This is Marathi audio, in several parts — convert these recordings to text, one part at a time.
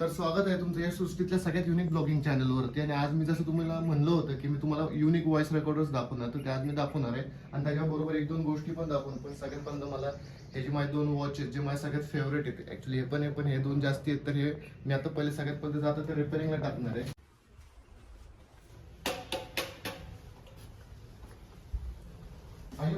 तर स्वागत आहे तुमचं या सृष्टीतल्या सगळ्यात युनिक ब्लॉगिंग चॅनलवरती आणि आज मी जसं तुम्हाला म्हणलं होतं की मी तुम्हाला युनिक व्हॉइस रेकॉर्डर्स दाखवणार तर ते आज मी दाखवणार आहे. आणि त्याच्याबरोबर एक दोन गोष्टी पण दाखवून पण सगळ्यात पहिलं मला हे जे माझे दोन वॉच आहेत जे माझे सगळ्यात फेवरेट आहेत ऍक्च्युली हे पण हे पण हे दोन जास्ती आहेत तर हे मी आता पहिले सगळ्यात पहिले जातं ते रिपेअरिंगला टाकणार आहे. आहे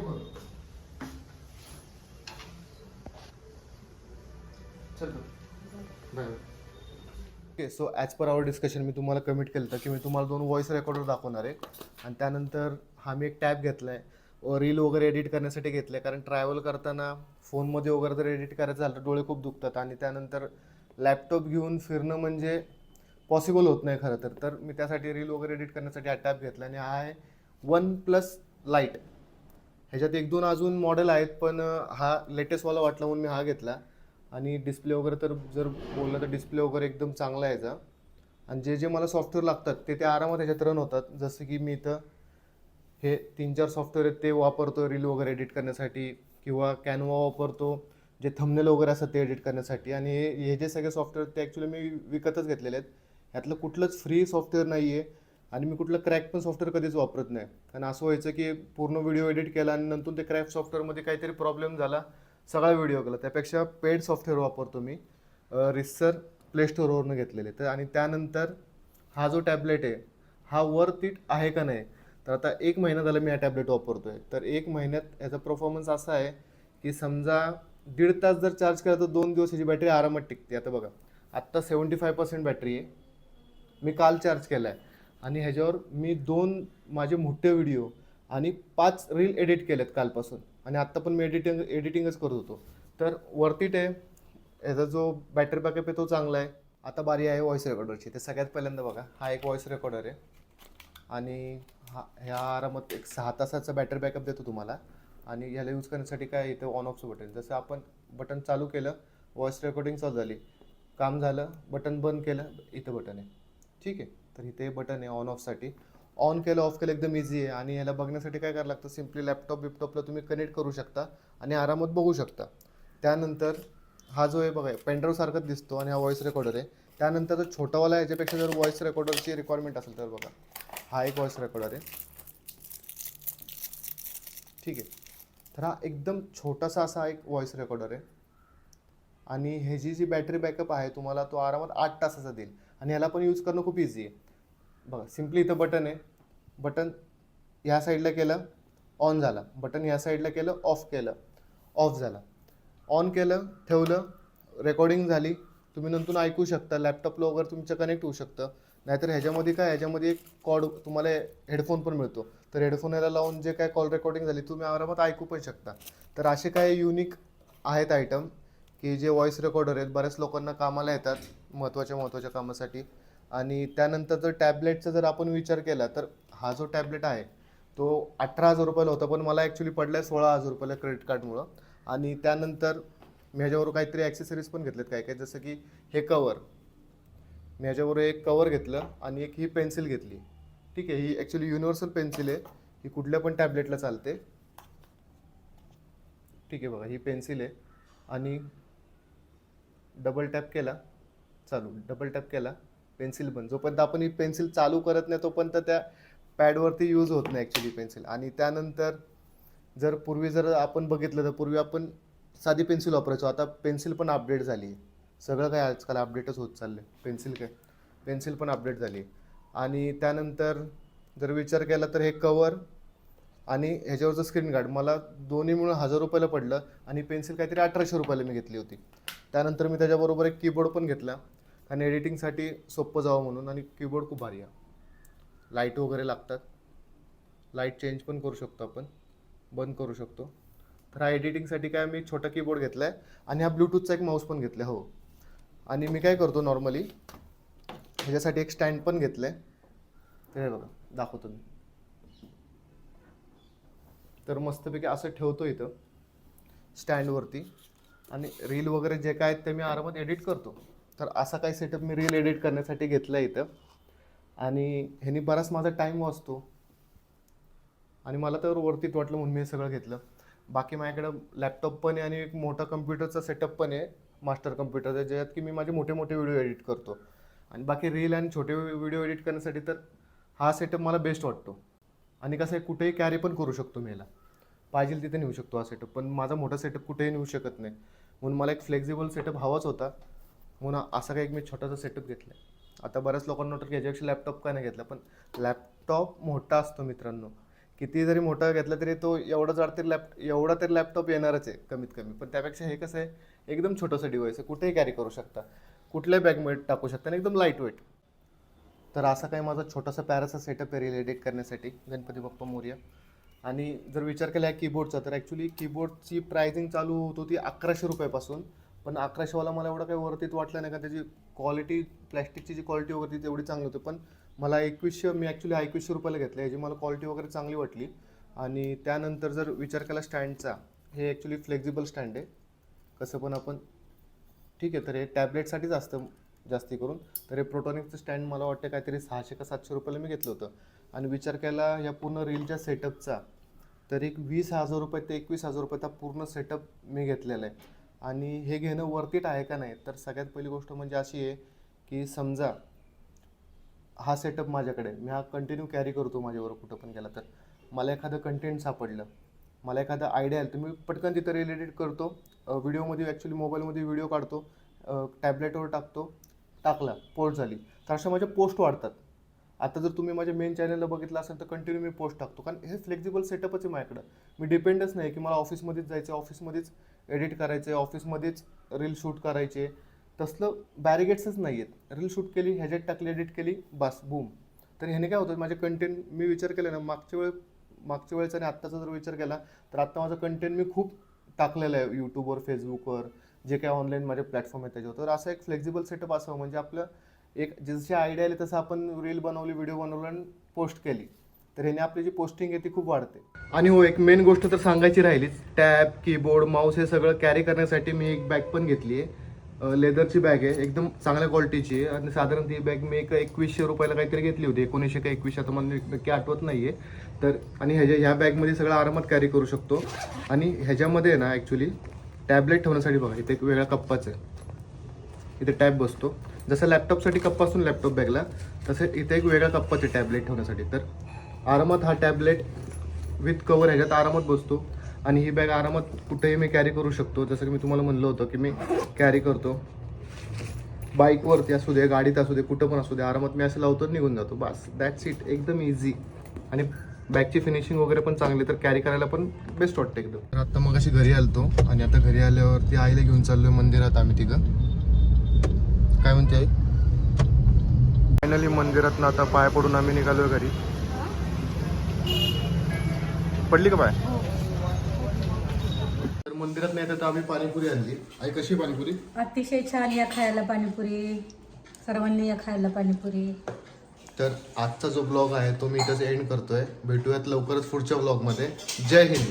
okay so as per our discussion मी तुम्हाला कमिट केलं होतं की मी तुम्हाला दोन व्हॉइस रेकॉर्डर दाखवणार आहे. आणि त्यानंतर हा मी एक टॅब घेतला आहे रील वगैरे एडिट करण्यासाठी घेतलं आहे कारण ट्रॅव्हल करताना फोनमध्ये वगैरे जर एडिट करायचं झालं तर डोळे खूप दुखतात. आणि त्यानंतर लॅपटॉप घेऊन फिरणं म्हणजे पॉसिबल होत नाही खरं तर. तर मी त्यासाठी रील वगैरे एडिट करण्यासाठी हा टॅब घेतला आणि हा आहे वन प्लस लाइट ह्याच्यात एक दोन अजून मॉडेल आहेत पण हा लेटेस्टवाला वाटला म्हणून मी हा घेतला. आणि डिस्प्ले वगैरे तर जर बोललं तर डिस्प्ले वगैरे एकदम चांगला आहे याचा. आणि जे जे मला सॉफ्टवेअर लागतात ते ते आरामात ह्याच्यात रन होतात. जसं की मी इथं हे तीन चार सॉफ्टवेअर आहेत ते वापरतो रील वगैरे एडिट करण्यासाठी किंवा कॅनवा वापरतो जे थंबनेल वगैरे असतात ते एडिट करण्यासाठी. आणि हे हे जे सगळे सॉफ्टवेअर ते ॲक्च्युली मी विकतच घेतलेले आहेत. ह्यातलं कुठलंच फ्री सॉफ्टवेअर नाही आहे आणि मी कुठलं क्रॅक पण सॉफ्टवेअर कधीच वापरत नाही. कारण असं व्हायचं की पूर्ण व्हिडिओ एडिट केला आणि नंतर ते क्रॅक सॉफ्टवेअरमध्ये काहीतरी प्रॉब्लेम झाला. सगळा व्हिडिओ केला. त्यापेक्षा पेड सॉफ्टवेअर वापरतो मी. रिसर प्ले स्टोअरवरनं घेतलेले. तर आणि त्यानंतर हा जो टॅबलेट आहे हा वर्थ इट आहे का नाही? तर आता एक महिना झाला मी हा टॅबलेट वापरतो आहे तर एक महिन्यात याचा परफॉर्मन्स असा आहे की समजा दीड तास जर चार्ज केला तर दोन दिवस याची बॅटरी आरामात टिकते. आता बघा आत्ता सेवन्टी फाय पर्सेंट बॅटरी आहे. मी काल चार्ज केला आहे आणि ह्याच्यावर मी दोन माझे मोठे व्हिडिओ आणि पाच रील एडिट केलेत कालपासून. आणि आत्ता पण मी एडिटिंग एडिटिंगच करत होतो. तर वरती ते याचा जो बॅटरी बॅकअप आहे तो चांगला आहे. आता बारी आहे व्हॉइस रेकॉर्डरची ते सगळ्यात पहिल्यांदा बघा. हा एक व्हॉइस रेकॉर्डर आहे. आणि हा ह्या आरामात एक सहा तासाचा बॅटरी बॅकअप देतो तुम्हाला. आणि ह्याला यूज करण्यासाठी काय इथं ऑन ऑफचं बटन जसं आपण बटन चालू केलं व्हॉइस रेकॉर्डिंग चालू झाली. काम झालं बटन बंद केलं इथं बटन आहे. ठीक आहे. तर इथे बटन आहे ऑन ऑफसाठी ऑन केलं ऑफ केलं एकदम इझी आहे. आणि याला बघण्यासाठी काय करायला लागतं? सिम्पली लॅपटॉप बिपटॉपला तुम्ही कनेक्ट करू शकता आणि आरामात बघू शकता. त्यानंतर हा जो आहे बघा पेनड्राईव्हसारखंच दिसतो आणि हा व्हॉइस रेकॉर्डर आहे. त्यानंतर छोटावाला याच्यापेक्षा जर व्हॉइस रेकॉर्डरची रिक्वायरमेंट असेल तर बघा हा एक व्हॉइस रेकॉर्डर आहे. ठीक आहे. तर हा एकदम छोटासा असा एक व्हॉइस रेकॉर्डर आहे. आणि ह्याची जी बॅटरी बॅकअप आहे तुम्हाला तो आरामात आठ तासाचा देईल. आणि ह्याला पण यूज करणं खूप इझी आहे. बघा सिम्पली इथं बटन आहे. बटन ह्या साईडला केलं ऑन झाला. बटन ह्या साईडला केलं ऑफ केलं. ऑफ झाला. ऑन केलं ठेवलं रेकॉर्डिंग झाली. तुम्ही नंतर ऐकू शकता. लॅपटॉपला वगैरे तुमचं कनेक्ट होऊ शकतं. नाहीतर ह्याच्यामध्ये काय ह्याच्यामध्ये एक कॉड तुम्हाला हेडफोन पण मिळतो. तर हेडफोन याला लावून जे काय कॉल रेकॉर्डिंग झाली तुम्ही आरामात ऐकू पण शकता. तर असे काय युनिक आहेत आयटम की जे व्हॉइस रेकॉर्डर आहेत. बऱ्याच लोकांना कामाला येतात महत्त्वाच्या महत्त्वाच्या कामासाठी. आणि त्यानंतर जर टॅबलेटचा जर आपण विचार केला तर हा जो टॅबलेट आहे तो अठरा हजार रुपयाला होता पण मला ॲक्च्युली पडला आहे सोळा हजार रुपयाला क्रेडिट कार्डमुळं आणि त्यानंतर मी ह्याच्यावर काहीतरी ॲक्सेसरीज पण घेतलेत काय काय जसं की हे कवर मी ह्याच्यावर एक कवर घेतलं आणि एक ही पेन्सिल घेतली. ठीक आहे ही ॲक्च्युली युनिव्हर्सल पेन्सिल आहे. ही कुठल्या पण टॅबलेटला चालते. ठीक आहे बघा ही पेन्सिल आहे. आणि डबल टॅप केला. चालू डबल टॅप केला. पेन्सिल बंद जोपर्यंत आपण ही पेन्सिल चालू करत नाही तोपर्यंत त्या पॅडवरती यूज होत नाही ॲक्च्युली पेन्सिल. आणि त्यानंतर जर पूर्वी जर आपण बघितलं तर पूर्वी आपण साधी पेन्सिल वापरायचो. आता पेन्सिल पण अपडेट झाली. आहे सगळं काय आजकाल अपडेटच होत चाललं आहे पेन्सिल काय? पेन्सिल पण अपडेट झाली. आहे आणि त्यानंतर जर विचार केला तर हे कवर आणि ह्याच्यावरचं स्क्रीन गार्ड मला दोन्ही मिळून हजार रुपयाला पडलं आणि पेन्सिल काहीतरी अठराशे रुपयाला मी घेतली होती. त्यानंतर मी त्याच्याबरोबर एक कीबोर्ड पण घेतला. आणि एडिटिंगसाठी सोपं जावं म्हणून आणि कीबोर्ड खूप भारी आहे. लाइट वगैरे लागतात. लाइट चेंज पण करू शकतो आपण. बंद करू शकतो. तर हा एडिटिंगसाठी काय मी छोटा कीबोर्ड घेतला आहे आणि हा ब्लूटूथचा एक माऊस पण घेतला हो. आणि मी काय करतो नॉर्मली ह्याच्यासाठी एक स्टँड पण घेतलं आहे तर हे बघा दाखवतो मी. तर मस्तपैकी असं ठेवतो इथं स्टँडवरती आणि रील वगैरे जे काय आहेत ते मी आरामात एडिट करतो. तर असा काही सेटअप मी रील एडिट करण्यासाठी घेतला इथं. आणि ह्यानी बराच माझा टाईम वाचतो. आणि मला तर वरतीत वाटलं म्हणून मी हे सगळं घेतलं. बाकी माझ्याकडं लॅपटॉप पण आहे आणि एक मोठा कम्प्युटरचा सेटअप पण आहे मास्टर कम्प्युटर ज्यात की मी माझे मोठे मोठे व्हिडिओ एडिट करतो. आणि बाकी रील आणि छोटे व्हिडिओ एडिट करण्यासाठी तर हा सेटअप मला बेस्ट वाटतो. आणि कसं आहे कुठेही कॅरी पण करू शकतो मी याला. पाहिजे तिथे नेऊ शकतो हा सेटअप पण माझा मोठा सेटअप कुठेही नेऊ शकत नाही. म्हणून मला एक फ्लेक्झिबल सेटअप हवाच होता. म्हणून असा काही एक मी छोटासा सेटअप घेतला आता बऱ्याच लोकांना वाटतं की याच्यापेक्षा लॅपटॉप का नाही घेतला पण लॅपटॉप मोठा असतो मित्रांनो. किती जरी मोठा घेतला तरी तो एवढा जाड तरी लॅप एवढा तरी लॅपटॉप येणारच आहे कमीत कमी. पण त्यापेक्षा हे कसं आहे एकदम छोटंसं डिव्हाइस आहे. कुठेही कॅरी करू शकता. कुठल्याही बॅगमध्ये टाकू शकता आणि एकदम लाइट वेट तर असा काही माझा छोटासा पॅराचा सेटअप आहे रील एडिट करण्यासाठी. गणपती बाप्पा मोर्या. आणि जर विचार केला कीबोर्डचा तर ॲक्च्युली कीबोर्डची प्रायझिंग चालू होत होती अकराशे रुपयापासून. पण अकराशेवाला मला एवढं काही वरतीत वाटलं नाही का त्याची क्वालिटी प्लॅस्टिकची जी क्वालिटी वगैरे तेवढी चांगली होती. पण मला एकवीसशे मी ॲक्च्युली एकवीसशे रुपयाला घेतलं याची मला क्वालिटी वगैरे चांगली वाटली. आणि त्यानंतर जर विचार केला स्टँडचा हे ॲक्च्युली फ्लेक्झिबल स्टँड आहे. कसं पण आपण ठीक आहे तर हे टॅबलेटसाठीच असतं जास्ती करून. तर हे प्रोटॉनिकचं स्टँड मला वाटतं काहीतरी सहाशे का सातशे रुपयाला मी घेतलं होतं. आणि विचार केला या पूर्ण रीलच्या सेटअपचा तर एक वीस हजार रुपये ते एकवीस हजार रुपयाचा पूर्ण सेटअप मी घेतलेला आहे. आणि हे घेणं वर्थिट आहे का नाही? तर सगळ्यात पहिली गोष्ट म्हणजे अशी आहे की समजा हा सेटअप माझ्याकडे मी हा कंटिन्यू कॅरी करतो माझ्यावर कुठं पण गेला तर. मला एखादं कंटेंट सापडलं मला एखादं आयडिया आलं तर मी पटकन तिथं रिलेटेड करतो. व्हिडिओमध्ये ॲक्च्युली मोबाईलमध्ये व्हिडिओ काढतो. टॅबलेटवर टाकतो टाकला पोस्ट झाली. तर अशा माझ्या पोस्ट वाढतात. आता जर तुम्ही माझ्या मेन चॅनलला बघितलं असेल तर कंटिन्यू मी पोस्ट टाकतो. कारण हे फ्लेक्झिबल सेटअपच आहे माझ्याकडं. मी डिपेंडच नाही की मला ऑफिसमध्येच जायचं ऑफिसमध्येच एडिट करायचे ऑफिसमध्येच रील शूट करायचे. तसलं बॅरिगेट्सच नाही आहेत. रील शूट केली ह्याच्यात टाकली एडिट केली बस बूम तर ह्याने काय होतं माझे कंटेंट मी विचार केला ना मागच्या वेळ मागच्या वेळेचा आणि आत्ताचा जर विचार केला तर आत्ता माझं कंटेंट मी खूप टाकलेलं आहे यूट्यूबवर फेसबुकवर जे काही ऑनलाईन माझे प्लॅटफॉर्म आहेत त्याच्यावर. तर असं एक फ्लेक्झिबल सेटअप असावं म्हणजे आपलं एक जशी आयडिया आली तसं आपण रील बनवली व्हिडिओ बनवला आणि पोस्ट केली. तर ह्याने आपली जी पोस्टिंग आहे ती खूप वाढते. आणि हो एक मेन गोष्ट तर सांगायची राहिलीच. टॅब कीबोर्ड माऊस हे सगळं कॅरी करण्यासाठी मी एक बॅग पण घेतली आहे लेदरची बॅग आहे. एकदम चांगल्या क्वालिटीची आहे. आणि साधारण ती बॅग मी एक एकवीसशे रुपयाला काहीतरी घेतली होती. एकोणीसशे का एकवीसशे आता मला नक्की आठवत नाही आहे तर आणि ह्याच्या ह्या बॅगमध्ये सगळं आरामात कॅरी करू शकतो. आणि ह्याच्यामध्ये आहे ना ॲक्च्युली टॅबलेट ठेवण्यासाठी बघा इथे एक वेगळा कप्पाच आहे. इथे टॅब बसतो. जसं लॅपटॉपसाठी कप्पा असून लॅपटॉप बॅगला तसं इथे एक वेगळा कप्पाच आहे टॅबलेट ठेवण्यासाठी. तर आरामात हा टॅबलेट विथ कवर ह्याच्यात आरामात बसतो. आणि ही बॅग आरामात कुठेही मी कॅरी करू शकतो. जसं की मी तुम्हाला म्हणलं होतं की मी कॅरी करतो. बाईकवरती असू दे गाडीत असू दे कुठं पण असू दे आरामात मी असं लावतो निघून जातो. बस दॅट्स इट एकदम इझी आणि बॅगची फिनिशिंग वगैरे पण चांगली तर कॅरी करायला पण बेस्ट वाटतं एकदम. तर आता मग अशी घरी आलतो. आणि आता घरी आल्यावरती आईला घेऊन चाललोय मंदिरात आम्ही तिघं. काय म्हणते आई? फायनली मंदिरात आता पाय पडून आम्ही निघालोय घरी. पडली का पाय तर मंदिरात नाही तर आम्ही पाणीपुरी आणली. आई कशी पाणीपुरी? अतिशय छान या खायला पाणीपुरी. सर्वांनी या खायला पाणीपुरी. तर आजचा जो ब्लॉग आहे तो मी इथंच एंड करतोय. भेटूयात लवकरच पुढच्या ब्लॉगमध्ये. जय हिंद.